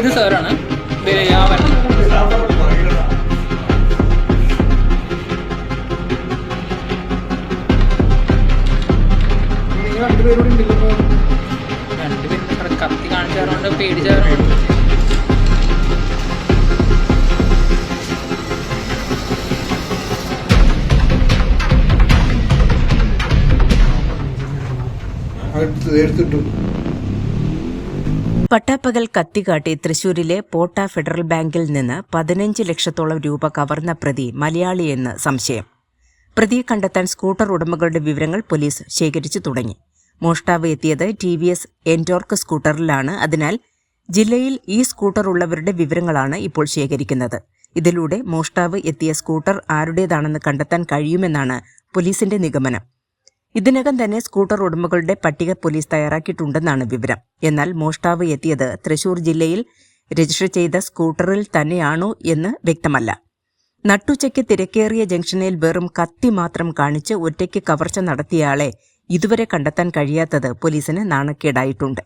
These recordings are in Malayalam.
ഇത് സാറാണ്. യാവൻ. ഇവിടെ കത്തി പട്ടാപ്പകൽ കത്തികാട്ടി തൃശൂരിലെ പോട്ട ഫെഡറൽ ബാങ്കിൽ നിന്ന് പതിനഞ്ച് ലക്ഷത്തോളം രൂപ കവർന്ന പ്രതി മലയാളിയെന്ന് സംശയം. പ്രതിയെ കണ്ടെത്താൻ സ്കൂട്ടർ ഉടമകളുടെ വിവരങ്ങൾ പോലീസ് ശേഖരിച്ചു തുടങ്ങി. മോഷ്ടാവ് എത്തിയത് ടി വി എസ് എന്റോർക്ക് സ്കൂട്ടറിലാണ്. അതിനാൽ ജില്ലയിൽ ഈ സ്കൂട്ടർ ഉള്ളവരുടെ വിവരങ്ങളാണ് ഇപ്പോൾ ശേഖരിക്കുന്നത്. ഇതിലൂടെ മോഷ്ടാവ് എത്തിയ സ്കൂട്ടർ ആരുടേതാണെന്ന് കണ്ടെത്താൻ കഴിയുമെന്നാണ് പോലീസിന്റെ നിഗമനം. ഇതിനകം തന്നെ സ്കൂട്ടർ ഉടമകളുടെ പട്ടിക പോലീസ് തയ്യാറാക്കിയിട്ടുണ്ടെന്നാണ് വിവരം. എന്നാൽ മോഷ്ടാവ് എത്തിയത് തൃശൂർ ജില്ലയിൽ രജിസ്റ്റർ ചെയ്ത സ്കൂട്ടറിൽ തന്നെയാണോ എന്ന് വ്യക്തമല്ല. നട്ടുച്ചയ്ക്ക് തിരക്കേറിയ ജംഗ്ഷനിൽ വെറും കത്തി മാത്രം കാണിച്ച് ഒറ്റയ്ക്ക് കവർച്ച നടത്തിയയാളെ ഇതുവരെ കണ്ടെത്താൻ കഴിയാത്തത് പോലീസിന് നാണക്കേടായിട്ടുണ്ട്.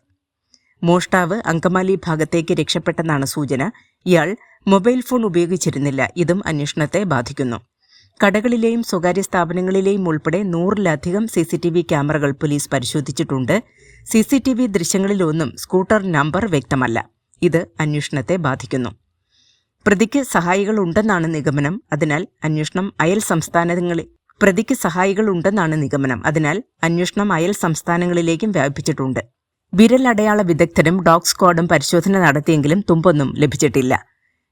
മോഷ്ടാവ് അങ്കമാലി ഭാഗത്തേക്ക് രക്ഷപ്പെട്ടെന്നാണ് സൂചന. ഇയാൾ മൊബൈൽ ഫോൺ ഉപയോഗിച്ചിരുന്നില്ല. ഇതും അന്വേഷണത്തെ ബാധിക്കുന്നു. കടകളിലെയും സ്വകാര്യ സ്ഥാപനങ്ങളിലെയും ഉൾപ്പെടെ നൂറിലധികം സി സി ടി വി ക്യാമറകൾ പോലീസ് പരിശോധിച്ചിട്ടുണ്ട്. സി സി ടി വി ദൃശ്യങ്ങളിലൊന്നും സ്കൂട്ടർ നമ്പർ വ്യക്തമല്ല. ഇത് അന്വേഷണത്തെ ബാധിക്കുന്നു. പ്രതിക്ക് സഹായികൾ ഉണ്ടെന്നാണ് നിഗമനം. അതിനാൽ അന്വേഷണം അയൽ സംസ്ഥാനങ്ങളിൽ പ്രതിക്ക് സഹായികൾ ഉണ്ടെന്നാണ് നിഗമനം. അതിനാൽ അന്വേഷണം അയൽ സംസ്ഥാനങ്ങളിലേക്കും വ്യാപിച്ചിട്ടുണ്ട് വിരലടയാള വിദഗ്ധരും ഡോഗ് സ്ക്വാഡും പരിശോധന നടത്തിയെങ്കിലും തുമ്പൊന്നും ലഭിച്ചിട്ടില്ല.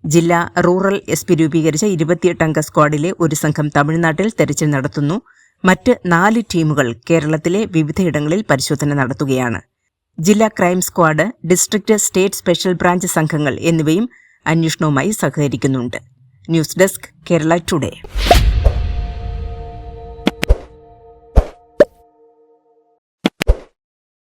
ജില്ലാ റൂറൽ എസ് പി രൂപീകരിച്ച ഇരുപത്തിയെട്ടംഗ സ്ക്വാഡിലെ ഒരു സംഘം തമിഴ്നാട്ടിൽ തെരച്ചിൽ നടത്തുന്നു. മറ്റ് നാല് ടീമുകൾ കേരളത്തിലെ വിവിധയിടങ്ങളിൽ പരിശോധന നടത്തുകയാണ്. ജില്ലാ crime squad district state special branch സംഘങ്ങൾ എന്നിവയും അന്വേഷണവുമായി സഹകരിക്കുന്നുണ്ട്. News desk Kerala today.